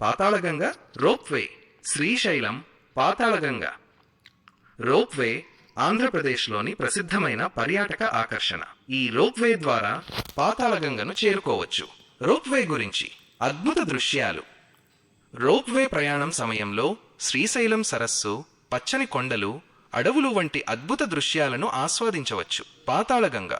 Patalaganga ropeway Srisailam Patalaganga. Ropeway ఆంధ్రప్రదేశ్లోని ప్రసిద్ధమైన పర్యాటక ఆకర్షణ. ఈ రోప్వే ద్వారా పాతాళగంగను చేరుకోవచ్చు. రోప్వే గురించి అద్భుత దృశ్యాలు. రోప్వే ప్రయాణం సమయంలో శ్రీశైలం సరస్సు పచ్చని కొండలు అడవులు వంటి అద్భుత దృశ్యాలను ఆస్వాదించవచ్చు. పాతాళగంగ.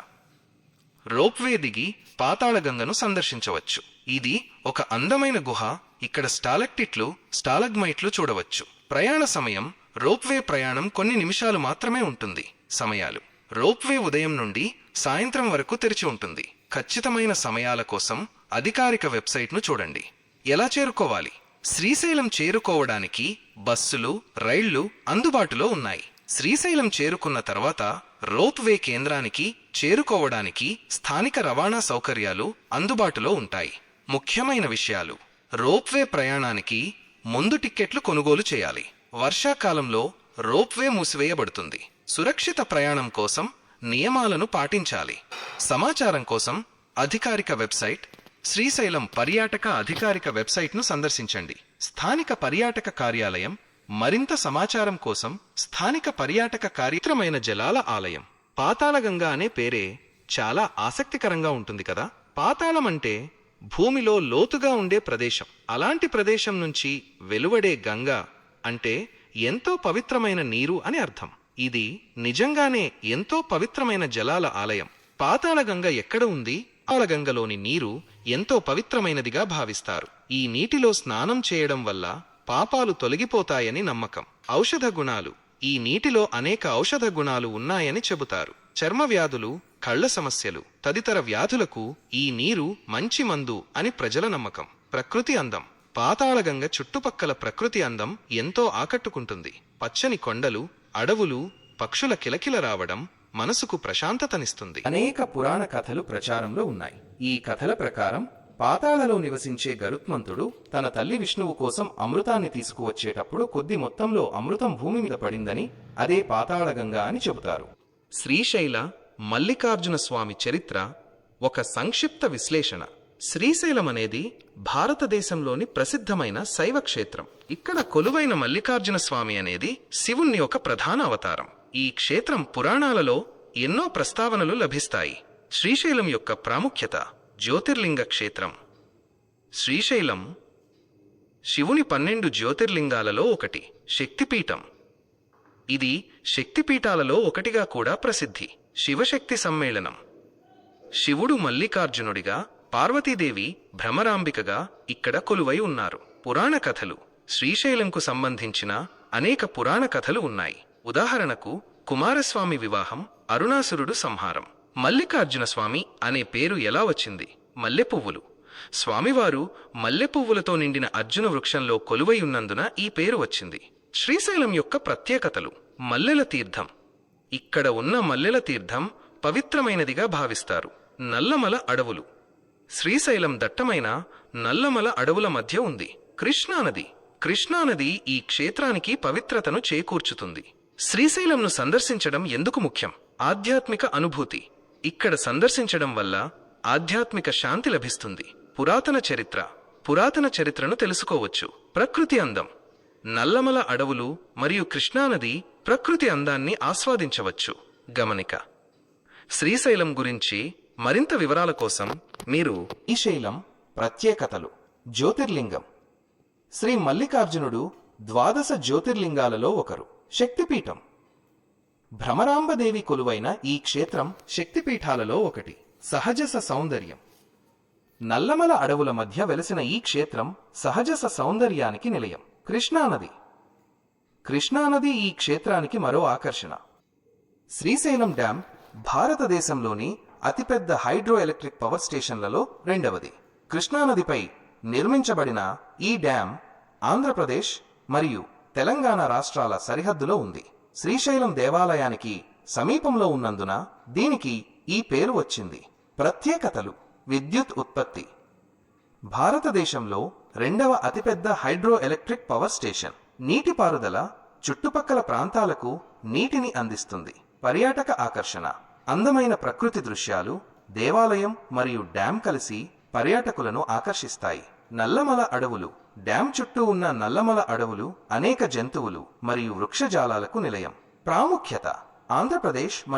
రోప్వే దిగి పాతాళగంగను సందర్శించవచ్చు. ఇది ఒక అందమైన గుహ ఇక్కడ స్టాలక్టిట్లు స్టాలగ్మైట్లు చూడవచ్చు. ప్రయాణ సమయం రోప్వే ప్రయాణం కొన్ని నిమిషాలు మాత్రమే ఉంటుంది. సమయాలు. రోప్వే ఉదయం నుండి సాయంత్రం వరకు తెరిచి ఉంటుంది. ఖచ్చితమైన సమయాల కోసం అధికారిక వెబ్సైట్ను చూడండి. ఎలా చేరుకోవాలి? శ్రీశైలం చేరుకోవడానికి బస్సులు రైళ్ళు అందుబాటులో ఉన్నాయి. శ్రీశైలం చేరుకున్న తర్వాత రోప్వే కేంద్రానికి చేరుకోవడానికి స్థానిక రవాణా సౌకర్యాలు అందుబాటులో ఉంటాయి. ముఖ్యమైన విషయాలు. రోప్వే ప్రయాణానికి ముందు టిక్కెట్లు కొనుగోలు చేయాలి. వర్షాకాలంలో రోప్వే మూసివేయబడుతుంది. సురక్షిత ప్రయాణం కోసం నియమాలను పాటించాలి. సమాచారం కోసం అధికారిక వెబ్సైట్ శ్రీశైలం పర్యాటక అధికారిక వెబ్సైట్ను సందర్శించండి. స్థానిక పర్యాటక కార్యాలయం మరింత సమాచారం కోసం స్థానిక పర్యాటక కార్యక్రమైన జలాల ఆలయం. పాతాళగంగా అనే పేరే చాలా ఆసక్తికరంగా ఉంటుంది కదా? పాతాళం అంటే భూమిలో లోతుగా ఉండే ప్రదేశం. అలాంటి ప్రదేశం నుంచి వెలువడే గంగ అంటే ఎంతో పవిత్రమైన నీరు అని అర్థం. ఇది నిజంగానే ఎంతో పవిత్రమైన జలాల ఆలయం. పాతాళగంగ ఎక్కడ ఉంది? పాతాళగంగలోని నీరు ఎంతో పవిత్రమైనదిగా భావిస్తారు. ఈ నీటిలో స్నానం చేయడం వల్ల పాపాలు తొలగిపోతాయని నమ్మకం. ఔషధ గుణాలు. ఈ నీటిలో అనేక ఔషధ గుణాలు ఉన్నాయని చెబుతారు. చర్మ వ్యాధులు కళ్ళ సమస్యలు తదితర వ్యాధులకు ఈ నీరు మంచి మందు అని ప్రజల నమ్మకం. ప్రకృతి అందం. పాతాళగంగ చుట్టుపక్కల ప్రకృతి అందం ఎంతో ఆకట్టుకుంటుంది. పచ్చని కొండలు అడవులు పక్షుల కిలకిల రావడం మనసుకు ప్రశాంతతనిస్తుంది. అనేక పురాణ కథలు ప్రచారంలో ఉన్నాయి. ఈ కథల ప్రకారం పాతాళలో నివసించే గరుత్మంతుడు తన తల్లి విష్ణువు కోసం అమృతాన్ని తీసుకువచ్చేటప్పుడు కొద్ది మొత్తంలో అమృతం భూమి మీద పడిందని అదే పాతాళగంగా అని చెబుతారు. శ్రీశైల మల్లికార్జున స్వామి చరిత్ర ఒక సంక్షిప్త విశ్లేషణ. శ్రీశైలం అనేది భారతదేశంలోని ప్రసిద్ధమైన శైవ క్షేత్రం ఇక్కడ కొలువైన మల్లికార్జున స్వామి అనేది శివుణ్ణి ఒక ప్రధాన అవతారం. ఈ క్షేత్రం పురాణాలలో ఎన్నో ప్రస్తావనలు లభిస్తాయి. శ్రీశైలం యొక్క ప్రాముఖ్యత జ్యోతిర్లింగ క్షేత్రం. శ్రీశైలం శివుని పన్నెండు జ్యోతిర్లింగాలలో ఒకటి. శక్తిపీఠం. ఇది శక్తిపీఠాలలో ఒకటిగా కూడా ప్రసిద్ధి. శివశక్తి సమ్మేళనం. శివుడు మల్లికార్జునుడిగా పార్వతీదేవి భ్రమరాంబికగా ఇక్కడ కొలువై ఉన్నారు. పురాణ కథలు. శ్రీశైలంకు సంబంధించిన అనేక పురాణ కథలు ఉన్నాయి. ఉదాహరణకు కుమారస్వామి వివాహం అరుణాసురుడు సంహారం. మల్లికార్జున స్వామి అనే పేరు ఎలా వచ్చింది? మల్లెపువ్వులు. స్వామివారు మల్లెపువ్వులతో నిండిన అర్జున వృక్షంలో కొలువై ఉన్నందున ఈ పేరు వచ్చింది. శ్రీశైలం యొక్క ప్రత్యేకతలు. మల్లెల తీర్థం. ఇక్కడ ఉన్న మల్లెల తీర్థం పవిత్రమైనదిగా భావిస్తారు. నల్లమల అడవులు. శ్రీశైలం దట్టమైన నల్లమల అడవుల మధ్య ఉంది. కృష్ణానది. కృష్ణానది ఈ క్షేత్రానికి పవిత్రతను చేకూర్చుతుంది. శ్రీశైలంను సందర్శించడం ఎందుకు ముఖ్యం? ఆధ్యాత్మిక అనుభూతి. ఇక్కడ సందర్శించడం వల్ల ఆధ్యాత్మిక శాంతి లభిస్తుంది. పురాతన చరిత్ర. పురాతన చరిత్రను తెలుసుకోవచ్చు. ప్రకృతి అందం. నల్లమల అడవులు మరియు కృష్ణానది ప్రకృతి అందాన్ని ఆస్వాదించవచ్చు. గమనిక. శ్రీశైలం గురించి మరింత వివరాల కోసం మీరు ఈ శైలం ప్రత్యేకతలు. జ్యోతిర్లింగం. శ్రీ మల్లికార్జునుడు ద్వాదశ జ్యోతిర్లింగాలలో ఒకరు. శక్తిపీఠం. భ్రమరాంబదేవి కొలువైన ఈ క్షేత్రం శక్తిపీఠాలలో ఒకటి. సహజస సౌందర్యం. నల్లమల అడవుల మధ్య వెలసిన ఈ క్షేత్రం సహజస సౌందర్యానికి నిలయం. కృష్ణానది కృష్ణానది ఈ క్షేత్రానికి మరో ఆకర్షణ. శ్రీశైలం డ్యాం భారతదేశంలోని అతిపెద్ద హైడ్రో ఎలక్ట్రిక్ పవర్ స్టేషన్లలో రెండవది. కృష్ణానదిపై నిర్మించబడిన ఈ డ్యాం ఆంధ్రప్రదేశ్ మరియు తెలంగాణ రాష్ట్రాల సరిహద్దులో ఉంది. శ్రీశైలం దేవాలయానికి సమీపంలో ఉన్నందున దీనికి ఈ పేరు వచ్చింది. ప్రత్యేకతలు. విద్యుత్ ఉత్పత్తి. భారతదేశంలో రెండవ అతిపెద్ద హైడ్రో ఎలక్ట్రిక్ పవర్ స్టేషన్. నీటిపారుదల చుట్టుపక్కల ప్రాంతాలకు నీటిని అందిస్తుంది. పర్యాటక ఆకర్షణ అందమైన ప్రకృతి దృశ్యాలు దేవాలయం మరియు డ్యాం కలిసి పర్యాటకులను ఆకర్షిస్తాయి. నల్లమల అడవులు డ్యాం చుట్టూ ఉన్న నల్లమల అడవులు అనేక జంతువులు మరియు వృక్షజాలాలకు నిలయం. ప్రాముఖ్యత ఆంధ్రప్రదేశ్ మరియు